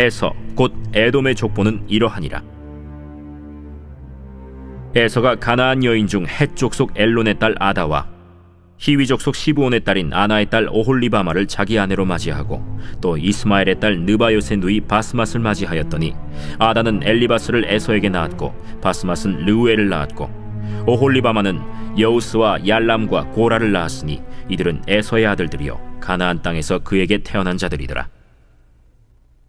에서 곧 에돔의 족보는 이러하니라. 에서가 가나안 여인 중헷 족속 엘론의 딸 아다와 히위 족 속 시브온의 딸인 아나의 딸 오홀리바마를 자기 아내로 맞이하고 또 이스마엘의 딸 느바요의 누이 바스맛을 맞이하였더니 아다는 엘리바스를 에서에게 낳았고 바스맛은 르우엘을 낳았고 오홀리바마는 여우스와 얄람과 고라를 낳았으니 이들은 에서의 아들들이요 가나안 땅에서 그에게 태어난 자들이더라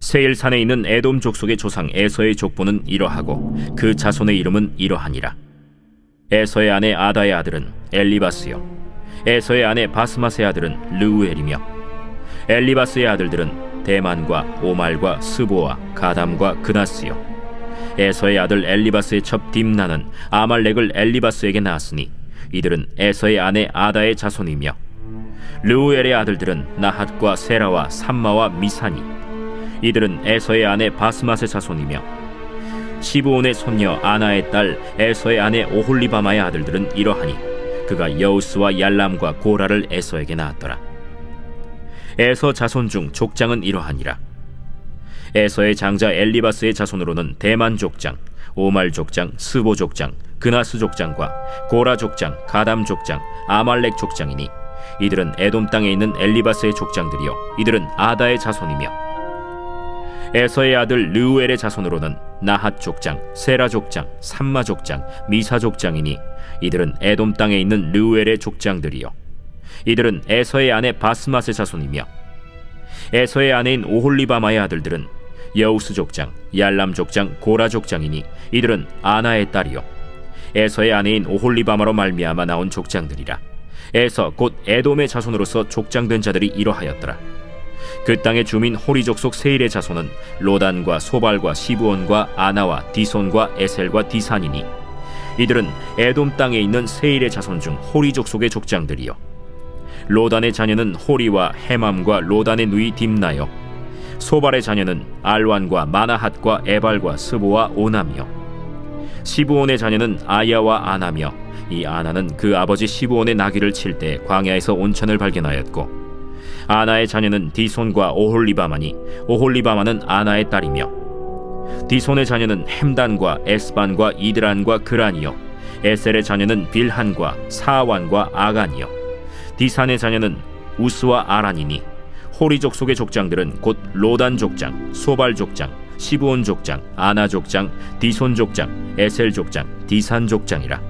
세일산에 있는 에돔 족속의 조상 에서의 족보는 이러하고 그 자손의 이름은 이러하니라. 에서의 아내 아다의 아들은 엘리바스요. 에서의 아내 바스맛의 아들은 르우엘이며 엘리바스의 아들들은 대만과 오말과 스보와 가담과 그나스요. 에서의 아들 엘리바스의 첩 딥나는 아말렉을 엘리바스에게 낳았으니 이들은 에서의 아내 아다의 자손이며 르우엘의 아들들은 나핫과 세라와 삼마와 미사니 이들은 에서의 아내 바스맛의 자손이며 시브온의 손녀 아나의 딸 에서의 아내 오홀리바마의 아들들은 이러하니 그가 여우스와 얄람과 고라를 에서에게 낳았더라. 에서 자손 중 족장은 이러하니라. 에서의 장자 엘리바스의 자손으로는 대만 족장, 오말 족장, 스보 족장, 그나스 족장과 고라 족장, 가담 족장, 아말렉 족장이니 이들은 에돔 땅에 있는 엘리바스의 족장들이요 이들은 아다의 자손이며 에서의 아들 르우엘의 자손으로는 나핫 족장, 세라 족장, 삼마 족장, 미사 족장이니 이들은 에돔 땅에 있는 르우엘의 족장들이요. 이들은 에서의 아내 바스맛의 자손이며 에서의 아내인 오홀리바마의 아들들은 여우스 족장, 얄람 족장, 고라 족장이니 이들은 아나의 딸이요. 에서의 아내인 오홀리바마로 말미암아 나온 족장들이라. 에서 곧 에돔의 자손으로서 족장된 자들이 이러하였더라 그 땅의 주민 호리족 속 세일의 자손은 로단과 소발과 시부온과 아나와 디손과 에셀과 디산이니 이들은 에돔 땅에 있는 세일의 자손 중 호리족 속의 족장들이요. 로단의 자녀는 호리와 헤맘과 로단의 누이 딥나요. 소발의 자녀는 알완과 마나핫과 에발과 스보와 오남이요. 시부온의 자녀는 아야와 아나며 이 아나는 그 아버지 시부온의 나귀를 칠 때 광야에서 온천을 발견하였고 아나의 자녀는 디손과 오홀리바마니 오홀리바마는 아나의 딸이며 디손의 자녀는 햄단과 에스반과 이드란과 그란이요 에셀의 자녀는 빌한과 사완과 아간이요 디산의 자녀는 우스와 아란이니 호리족 속의 족장들은 곧 로단 족장, 소발 족장, 시브온 족장, 아나 족장, 디손 족장, 에셀 족장, 디산 족장이라.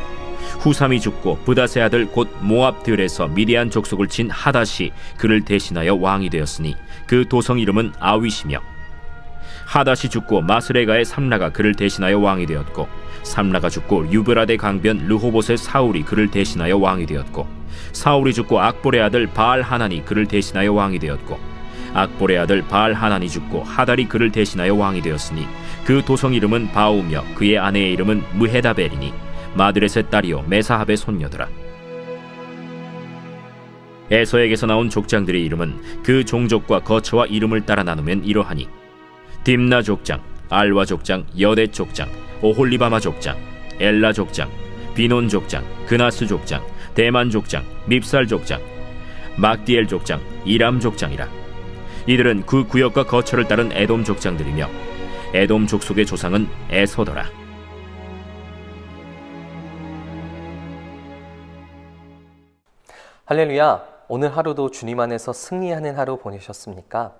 후삼이 죽고 부다세 아들 곧 모압 들에서 미디안 족속을 친 하닷이 그를 대신하여 왕이 되었으니 그 도성 이름은 아윗이며 하닷이 죽고 마스레가의 삼라가 그를 대신하여 왕이 되었고 삼라가 죽고 유브라데 강변 르호봇의 사울이 그를 대신하여 왕이 되었고 사울이 죽고 악볼의 아들 바알 하나니 그를 대신하여 왕이 되었고 악볼의 아들 바알 하나니 죽고 하달이 그를 대신하여 왕이 되었으니 그 도성 이름은 바우며 그의 아내의 이름은 무헤다벨이니 마드렛의 딸이요 메사합의 손녀더라 에서에게서 나온 족장들의 이름은 그 종족과 거처와 이름을 따라 나누면 이러하니 딥나 족장, 알와 족장, 여대 족장, 오홀리바마 족장, 엘라 족장, 비논 족장, 그나스 족장, 대만 족장, 밉살 족장, 막디엘 족장, 이람 족장이라. 이들은 그 구역과 거처를 따른 에돔 족장들이며 에돔 족속의 조상은 에서더라. 할렐루야. 오늘 하루도 주님 안에서 승리하는 하루 보내셨습니까?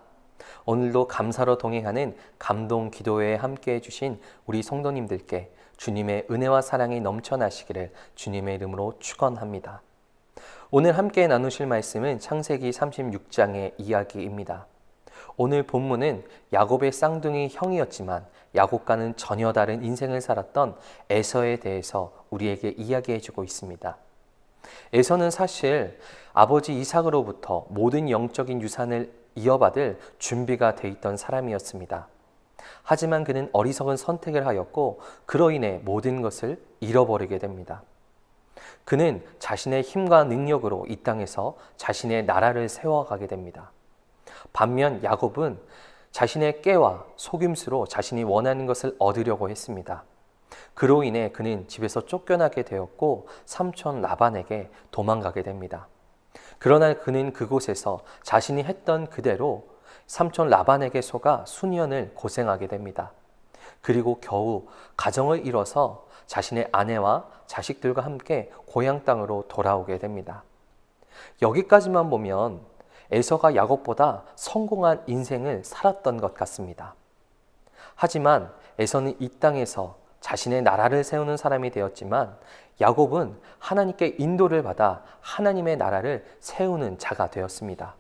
오늘도 감사로 동행하는 감동 기도회에 함께 해주신 우리 성도님들께 주님의 은혜와 사랑이 넘쳐나시기를 주님의 이름으로 축원합니다. 오늘 함께 나누실 말씀은 창세기 36장의 이야기입니다. 오늘 본문은 야곱의 쌍둥이 형이었지만 야곱과는 전혀 다른 인생을 살았던 에서에 대해서 우리에게 이야기해주고 있습니다. 에서는 사실 아버지 이삭으로부터 모든 영적인 유산을 이어받을 준비가 돼 있던 사람이었습니다. 하지만 그는 어리석은 선택을 하였고 그로 인해 모든 것을 잃어버리게 됩니다. 그는 자신의 힘과 능력으로 이 땅에서 자신의 나라를 세워가게 됩니다. 반면 야곱은 자신의 깨와 속임수로 자신이 원하는 것을 얻으려고 했습니다. 그로 인해 그는 집에서 쫓겨나게 되었고 삼촌 라반에게 도망가게 됩니다. 그러나 그는 그곳에서 자신이 했던 그대로 삼촌 라반에게 속아 수년을 고생하게 됩니다. 그리고 겨우 가정을 이뤄서 자신의 아내와 자식들과 함께 고향 땅으로 돌아오게 됩니다. 여기까지만 보면 에서가 야곱보다 성공한 인생을 살았던 것 같습니다. 하지만 에서는 이 땅에서 자신의 나라를 세우는 사람이 되었지만 야곱은 하나님께 인도를 받아 하나님의 나라를 세우는 자가 되었습니다.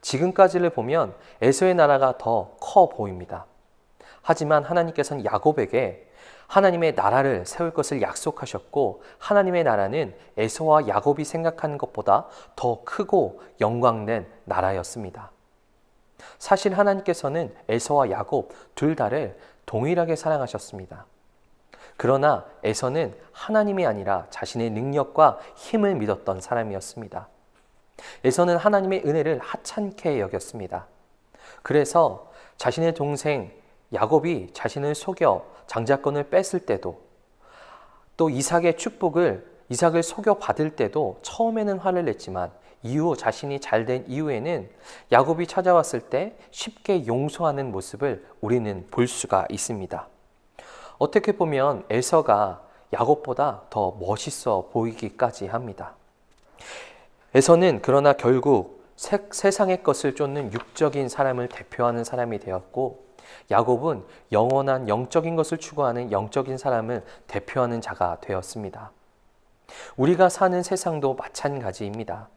지금까지를 보면 에서의 나라가 더 커 보입니다. 하지만 하나님께서는 야곱에게 하나님의 나라를 세울 것을 약속하셨고 하나님의 나라는 에서와 야곱이 생각하는 것보다 더 크고 영광된 나라였습니다. 사실 하나님께서는 에서와 야곱 둘 다를 동일하게 사랑하셨습니다. 그러나 에서는 하나님이 아니라 자신의 능력과 힘을 믿었던 사람이었습니다. 에서는 하나님의 은혜를 하찮게 여겼습니다. 그래서 자신의 동생 야곱이 자신을 속여 장자권을 뺐을 때도 또 이삭의 축복을 이삭을 속여 받을 때도 처음에는 화를 냈지만 이후 자신이 잘 된 이후에는 야곱이 찾아왔을 때 쉽게 용서하는 모습을 우리는 볼 수가 있습니다. 어떻게 보면 에서가 야곱보다 더 멋있어 보이기까지 합니다. 에서는 그러나 결국 세상의 것을 쫓는 육적인 사람을 대표하는 사람이 되었고 야곱은 영원한 영적인 것을 추구하는 영적인 사람을 대표하는 자가 되었습니다. 우리가 사는 세상도 마찬가지입니다.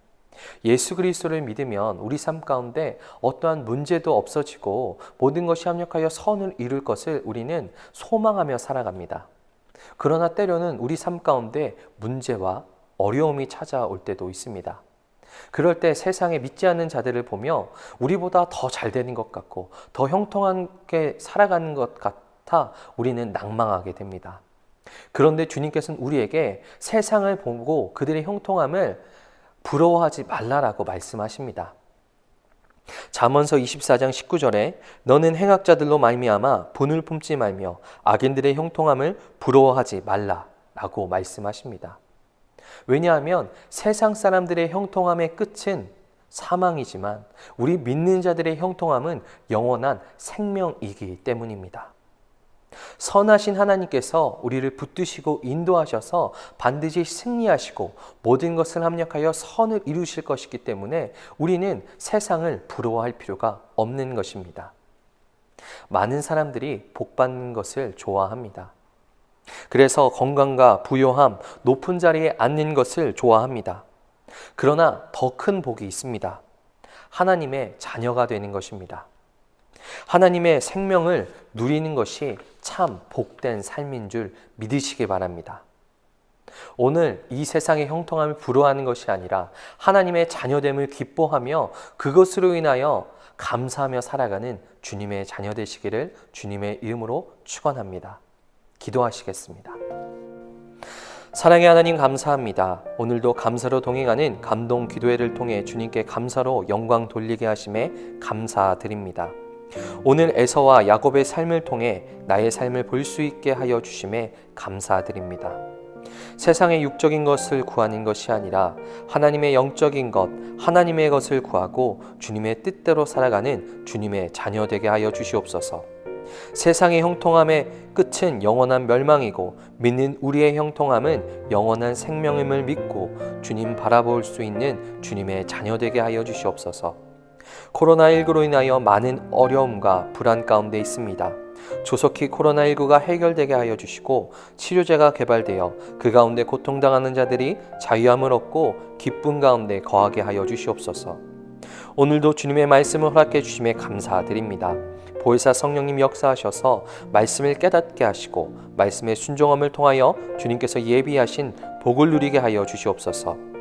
예수 그리스도를 믿으면 우리 삶 가운데 어떠한 문제도 없어지고 모든 것이 합력하여 선을 이룰 것을 우리는 소망하며 살아갑니다. 그러나 때로는 우리 삶 가운데 문제와 어려움이 찾아올 때도 있습니다. 그럴 때 세상에 믿지 않는 자들을 보며 우리보다 더 잘 되는 것 같고 더 형통하게 살아가는 것 같아 우리는 낭망하게 됩니다. 그런데 주님께서는 우리에게 세상을 보고 그들의 형통함을 부러워하지 말라라고 말씀하십니다. 잠언서 24장 19절에 너는 행악자들로 말미암아 분을 품지 말며 악인들의 형통함을 부러워하지 말라라고 말씀하십니다. 왜냐하면 세상 사람들의 형통함의 끝은 사망이지만 우리 믿는 자들의 형통함은 영원한 생명이기 때문입니다. 선하신 하나님께서 우리를 붙드시고 인도하셔서 반드시 승리하시고 모든 것을 합력하여 선을 이루실 것이기 때문에 우리는 세상을 부러워할 필요가 없는 것입니다. 많은 사람들이 복 받는 것을 좋아합니다. 그래서 건강과 부요함, 높은 자리에 앉는 것을 좋아합니다. 그러나 더 큰 복이 있습니다. 하나님의 자녀가 되는 것입니다. 하나님의 생명을 누리는 것이 참 복된 삶인 줄 믿으시기 바랍니다. 오늘 이 세상의 형통함을 부러워하는 것이 아니라 하나님의 자녀됨을 기뻐하며 그것으로 인하여 감사하며 살아가는 주님의 자녀 되시기를 주님의 이름으로 축원합니다. 기도하시겠습니다. 사랑의 하나님 감사합니다. 오늘도 감사로 동행하는 감동 기도회를 통해 주님께 감사로 영광 돌리게 하심에 감사드립니다. 오늘 에서와 야곱의 삶을 통해 나의 삶을 볼 수 있게 하여 주심에 감사드립니다. 세상의 육적인 것을 구하는 것이 아니라 하나님의 영적인 것, 하나님의 것을 구하고 주님의 뜻대로 살아가는 주님의 자녀 되게 하여 주시옵소서. 세상의 형통함의 끝은 영원한 멸망이고 믿는 우리의 형통함은 영원한 생명임을 믿고 주님 바라볼 수 있는 주님의 자녀 되게 하여 주시옵소서. 코로나19로 인하여 많은 어려움과 불안 가운데 있습니다. 조속히 코로나19가 해결되게 하여 주시고 치료제가 개발되어 그 가운데 고통당하는 자들이 자유함을 얻고 기쁨 가운데 거하게 하여 주시옵소서. 오늘도 주님의 말씀을 허락해 주심에 감사드립니다. 보혜사 성령님 역사하셔서 말씀을 깨닫게 하시고 말씀의 순종함을 통하여 주님께서 예비하신 복을 누리게 하여 주시옵소서.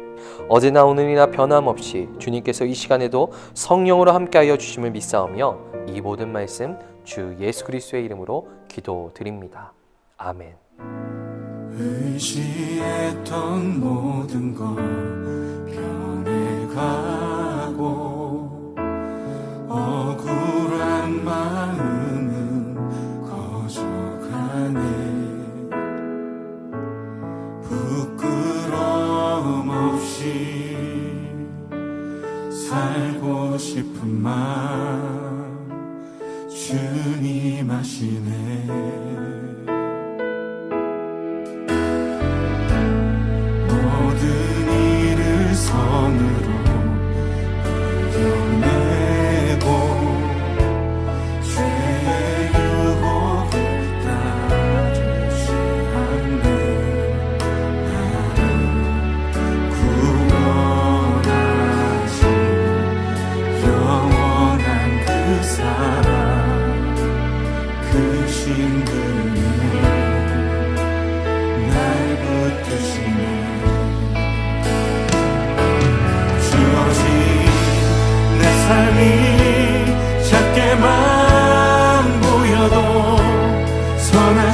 어제나 오늘이나 변함없이 주님께서 이 시간에도 성령으로 함께하여 주심을 믿사오며 이 모든 말씀 주 예수 그리스도의 이름으로 기도드립니다. 아멘. 의지했던 모든 것 변해가고 억울한 마 살고 싶은 마음 주님 아시네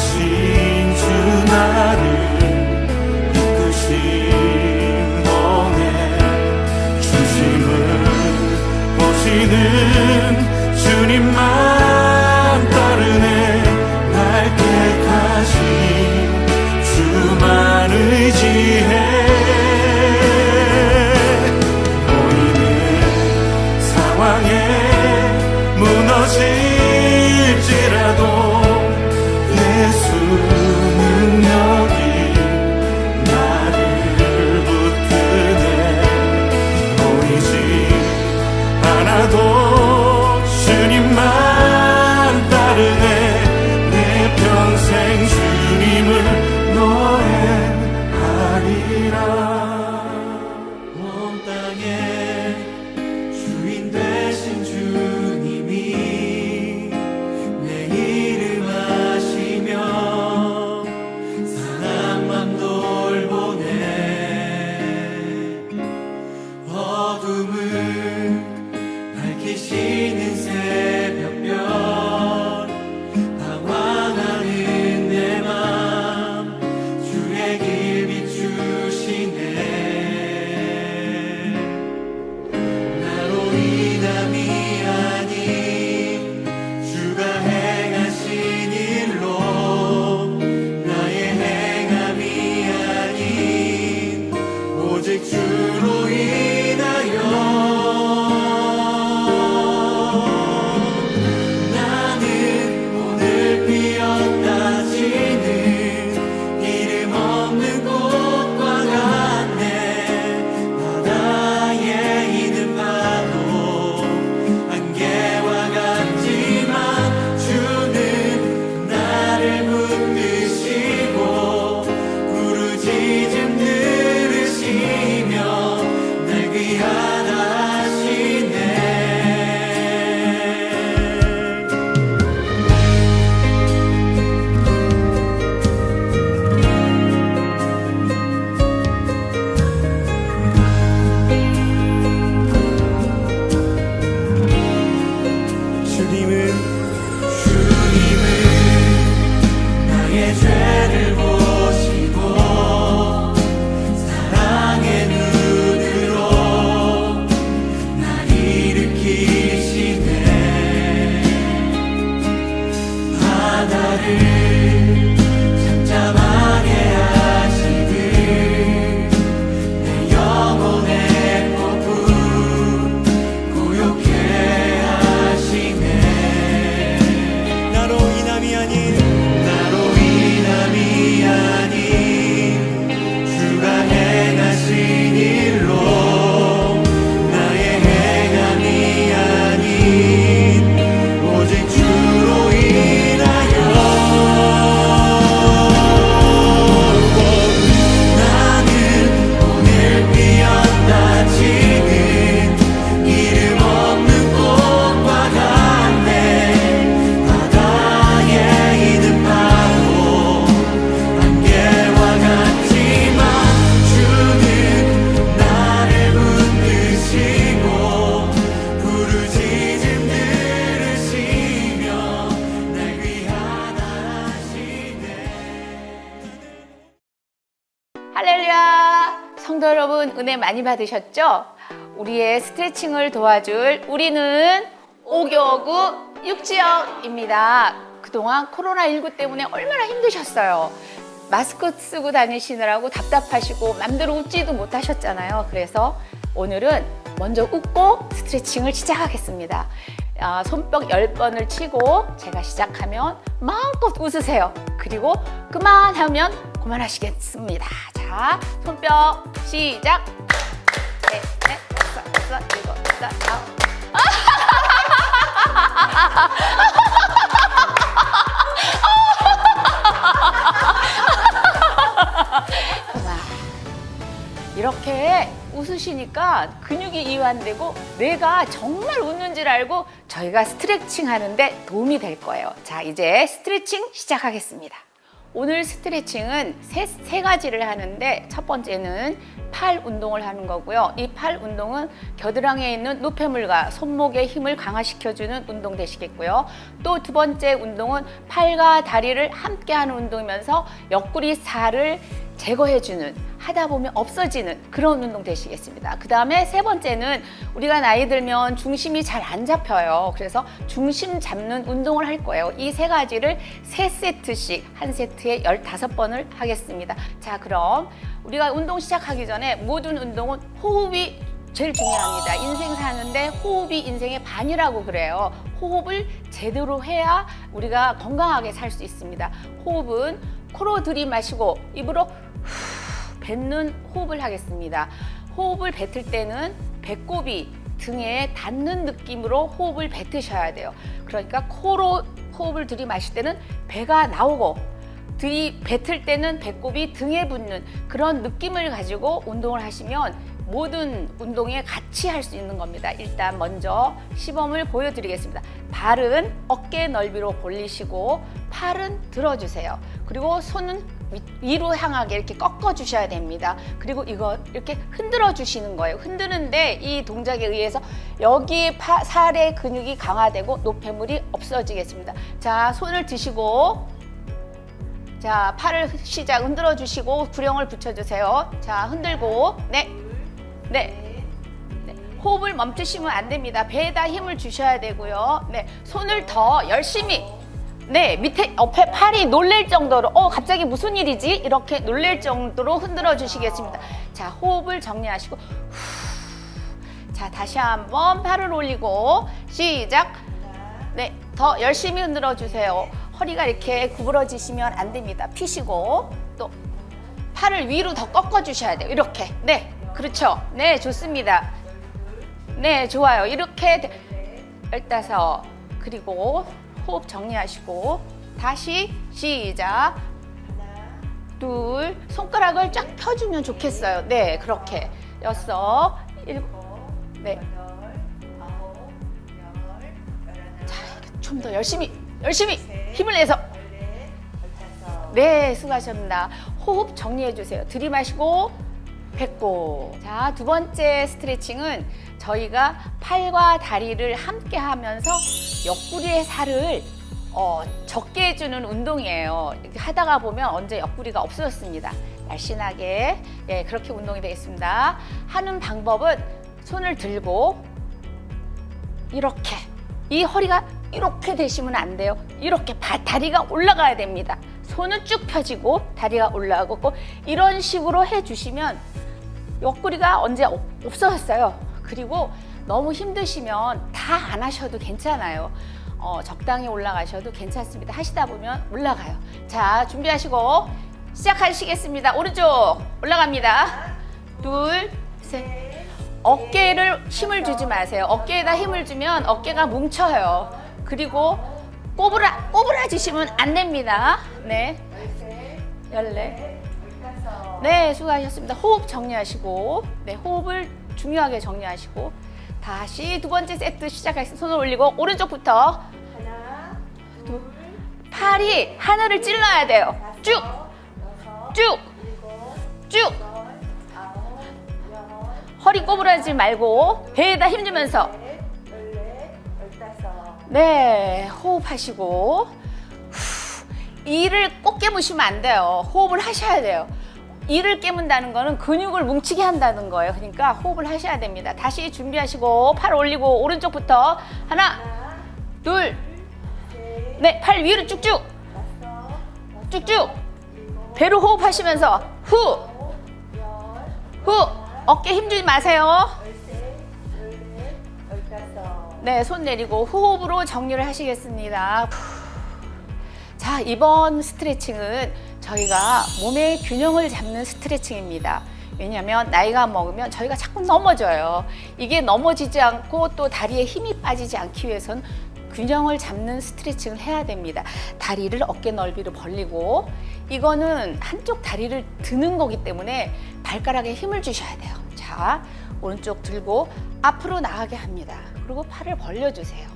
선 성도 여러분 은혜 많이 받으셨죠? 우리의 스트레칭을 도와줄 우리는 오교구 육지역입니다. 그동안 코로나19 때문에 얼마나 힘드셨어요. 마스크 쓰고 다니시느라고 답답하시고 맘대로 웃지도 못하셨잖아요. 그래서 오늘은 먼저 웃고 스트레칭을 시작하겠습니다. 아, 손뼉 10번을 치고 제가 시작하면 마음껏 웃으세요. 그리고 그만하면 그만하시겠습니다. 자, 손뼉 시작. 넷, 넷, 다섯, 여섯, 일곱, 여덟, 아홉. 이렇게 웃으시니까 근육이 이완되고 뇌가 정말 웃는 줄 알고 저희가 스트레칭 하는데 도움이 될 거예요. 자, 이제 스트레칭 시작하겠습니다. 오늘 스트레칭은 세, 세 가지를 하는데 첫 번째는 팔 운동을 하는 거고요. 이 팔 운동은 겨드랑이에 있는 노폐물과 손목의 힘을 강화시켜주는 운동 되시겠고요. 또 두 번째 운동은 팔과 다리를 함께 하는 운동이면서 옆구리 살을 제거해주는 하다 보면 없어지는 그런 운동 되시겠습니다. 그 다음에 세 번째는 우리가 나이 들면 중심이 잘 안 잡혀요. 그래서 중심 잡는 운동을 할 거예요. 이 세 가지를 세 세트씩 한 세트에 15번을 하겠습니다. 자, 그럼 우리가 운동 시작하기 전에 모든 운동은 호흡이 제일 중요합니다. 인생 사는데 호흡이 인생의 반이라고 그래요. 호흡을 제대로 해야 우리가 건강하게 살 수 있습니다. 호흡은 코로 들이마시고 입으로 후 뱉는 호흡을 하겠습니다. 호흡을 뱉을 때는 배꼽이 등에 닿는 느낌으로 호흡을 뱉으셔야 돼요. 그러니까 코로 호흡을 들이마실 때는 배가 나오고 들이 뱉을 때는 배꼽이 등에 붙는 그런 느낌을 가지고 운동을 하시면 모든 운동에 같이 할 수 있는 겁니다. 일단 먼저 시범을 보여드리겠습니다. 발은 어깨 넓이로 벌리시고 팔은 들어주세요. 그리고 손은 위- 위로 향하게 이렇게 꺾어 주셔야 됩니다. 그리고 이거 이렇게 흔들어 주시는 거예요. 흔드는데 이 동작에 의해서 여기 파, 살의 근육이 강화되고 노폐물이 없어지겠습니다. 자, 손을 드시고 자, 팔을 시작 흔들어 주시고 구령을 붙여 주세요. 자, 흔들고 네. 네. 네. 호흡을 멈추시면 안 됩니다. 배에다 힘을 주셔야 되고요. 네. 손을 더 열심히 네, 밑에 옆에 팔이 놀랄 정도로 어, 갑자기 무슨 일이지? 이렇게 놀랄 정도로 흔들어 주시겠습니다. 자, 호흡을 정리하시고 후. 자, 다시 한번 팔을 올리고 시작. 네, 더 열심히 흔들어 주세요. 허리가 이렇게 구부러지시면 안 됩니다. 피시고 또 팔을 위로 더 꺾어 주셔야 돼요. 이렇게. 네. 그렇죠. 네, 좋습니다. 네, 좋아요. 이렇게 돼- 열다섯. 그리고 호흡 정리하시고 다시 시작. 둘, 손가락을 쫙 펴주면 좋겠어요. 네, 그렇게. 여섯, 일곱, 네. 좀 더 열심히, 열심히 힘을 내서. 네, 수고하셨습니다. 호흡 정리해 주세요. 들이마시고 뱉고. 자, 두 번째 스트레칭은 저희가 팔과 다리를 함께 하면서 옆구리의 살을 어, 적게 해주는 운동이에요. 이렇게 하다가 보면 언제 옆구리가 없어졌습니다. 날씬하게 예, 그렇게 운동이 되겠습니다. 하는 방법은 손을 들고 이렇게 이 허리가 이렇게 되시면 안 돼요. 이렇게 바, 다리가 올라가야 됩니다. 손은 쭉 펴지고 다리가 올라가고 이런 식으로 해주시면 옆구리가 언제 없- 없어졌어요. 그리고 너무 힘드시면 다 안 하셔도 괜찮아요. 어, 적당히 올라가셔도 괜찮습니다. 하시다 보면 올라가요. 자, 준비하시고 시작하시겠습니다. 오른쪽 올라갑니다. 둘, 셋. 어깨를 힘을 주지 마세요. 어깨에다 힘을 주면 어깨가 뭉쳐요. 그리고 꼬부라, 꼬부라지시면 안 됩니다. 네. 열네. 네, 수고하셨습니다. 호흡 정리하시고, 네, 호흡을 중요하게 정리하시고, 다시 두 번째 세트 시작하겠습니다. 손을 올리고, 오른쪽부터. 둘. 팔이 하늘을 찔러야 돼요. 쭉! 쭉! 쭉! 허리 꼬부라지지 말고, 배에다 힘 주면서. 네, 호흡하시고. 후, 이를 꼭 깨무시면 안 돼요. 호흡을 하셔야 돼요. 이를 깨문다는 거는 근육을 뭉치게 한다는 거예요. 그러니까 호흡을 하셔야 됩니다. 다시 준비하시고 팔 올리고 오른쪽부터 하나, 둘, 네, 팔 위로 쭉쭉, 쭉쭉. 배로 호흡하시면서 후, 후, 어깨 힘주지 마세요. 네, 손 내리고 호흡으로 정리를 하시겠습니다. 자, 이번 스트레칭은 저희가 몸의 균형을 잡는 스트레칭입니다. 왜냐하면 나이가 먹으면 저희가 자꾸 넘어져요. 이게 넘어지지 않고 또 다리에 힘이 빠지지 않기 위해서는 균형을 잡는 스트레칭을 해야 됩니다. 다리를 어깨 넓이로 벌리고 이거는 한쪽 다리를 드는 거기 때문에 발가락에 힘을 주셔야 돼요. 자, 오른쪽 들고 앞으로 나가게 합니다. 그리고 팔을 벌려주세요.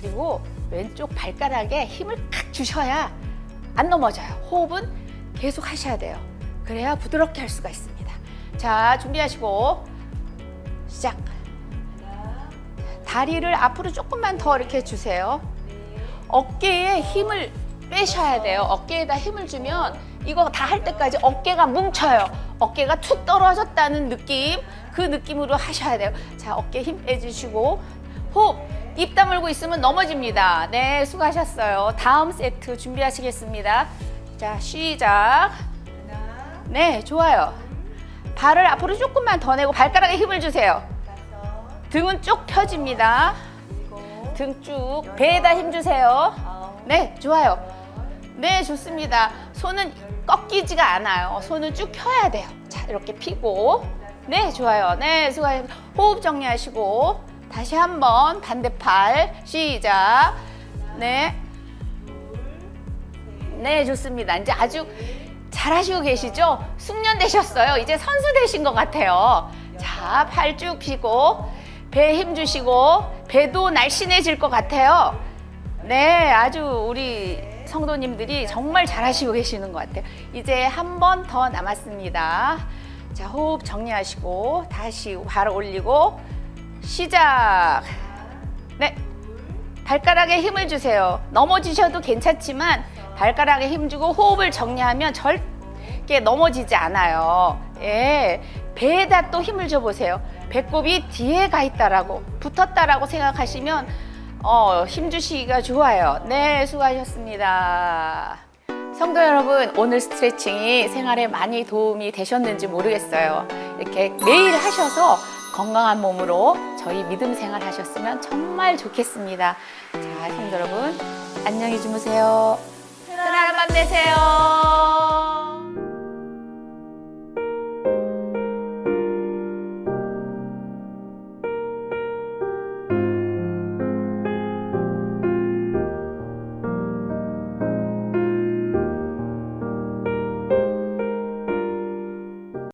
그리고 왼쪽 발가락에 힘을 탁 주셔야 안 넘어져요. 호흡은 계속 하셔야 돼요. 그래야 부드럽게 할 수가 있습니다. 자, 준비하시고 시작. 다리를 앞으로 조금만 더 이렇게 주세요. 어깨에 힘을 빼셔야 돼요. 어깨에다 힘을 주면 이거 다 할 때까지 어깨가 뭉쳐요. 어깨가 툭 떨어졌다는 느낌, 그 느낌으로 하셔야 돼요. 자, 어깨 힘 빼주시고 호흡. 입 다물고 있으면 넘어집니다. 네, 수고하셨어요. 다음 세트 준비하시겠습니다. 자, 시작. 네, 좋아요. 발을 앞으로 조금만 더 내고 발가락에 힘을 주세요. 등은 쭉 펴집니다. 등 쭉. 배에다 힘 주세요. 네, 좋아요. 네, 좋습니다. 손은 꺾이지가 않아요. 손은 쭉 펴야 돼요. 자, 이렇게 피고. 네, 좋아요. 네, 수고하셨 호흡 정리하시고. 다시 한번 반대팔. 시작. 네. 네, 좋습니다. 이제 아주 잘하시고 계시죠? 숙련 되셨어요. 이제 선수 되신 것 같아요. 자, 팔 쭉 펴고, 배힘 주시고, 배도 날씬해질 것 같아요. 네, 아주 우리 성도님들이 정말 잘하시고 계시는 것 같아요. 이제 한 번 더 남았습니다. 자, 호흡 정리하시고, 다시 발 올리고, 시작. 네. 발가락에 힘을 주세요. 넘어지셔도 괜찮지만 발가락에 힘 주고 호흡을 정리하면 절대 넘어지지 않아요. 예. 배에다 또 힘을 줘 보세요. 배꼽이 뒤에 가 있다라고 붙었다라고 생각하시면 어, 힘 주시기가 좋아요. 네, 수고하셨습니다. 성도 여러분, 오늘 스트레칭이 생활에 많이 도움이 되셨는지 모르겠어요. 이렇게 매일 하셔서 건강한 몸으로 저희 믿음 생활 하셨으면 정말 좋겠습니다. 자, 성도 여러분, 안녕히 주무세요. 편안한 밤 되세요.